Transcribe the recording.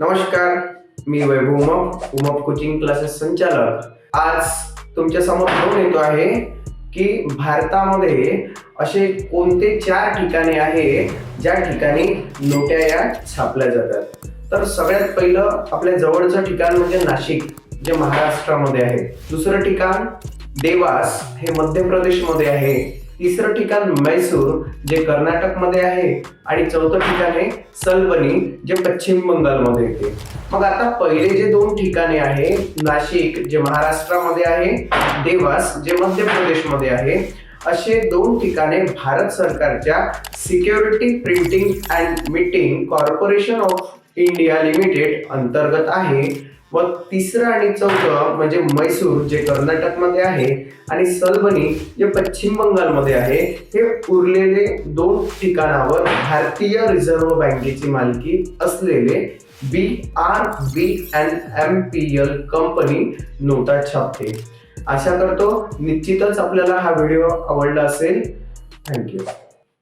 नमस्कार मी Vaibhav Umap Umap coaching classes संचालक. आज तुमच्यासमोर घेऊन येतो आहे की भारतामध्ये असे कोणते चार ठिकाणे आहे ज्या ठिकाणी नोट्या या छापल्या जातात? तर सगळ्यात पहिलं आपल्या जवळचं ठिकाण म्हणजे नाशिक जे महाराष्ट्रामध्ये आहे. दुसरं ठिकाण देवास हे मध्य प्रदेशमध्ये आहे. तिसरं ठिकाण मैसूर जे कर्नाटकमध्ये आहे आणि चौथं ठिकाण आहे सलबनी जे पश्चिम बंगालमध्ये येते. मग आता पहिले जे दोन ठिकाणे आहे नाशिक जे महाराष्ट्रामध्ये आहे देवास जे मध्य प्रदेशमध्ये आहे असे दोन ठिकाणे भारत सरकारच्या security printing and minting corporation of India limited अंतर्गत आहे. व तिसरं आणि चौथं म्हणजे मैसूर जे कर्नाटकमध्ये आहे आणि सलबनी जे पश्चिम बंगालमध्ये आहे हे उरलेले दोन ठिकाणावर भारतीय रिझर्व्ह बँकेची मालकी असलेले B R B and M P L company नोटा छापते. आशा करतो निश्चितच आपल्याला हा व्हिडिओ आवडला असेल. थँक्यू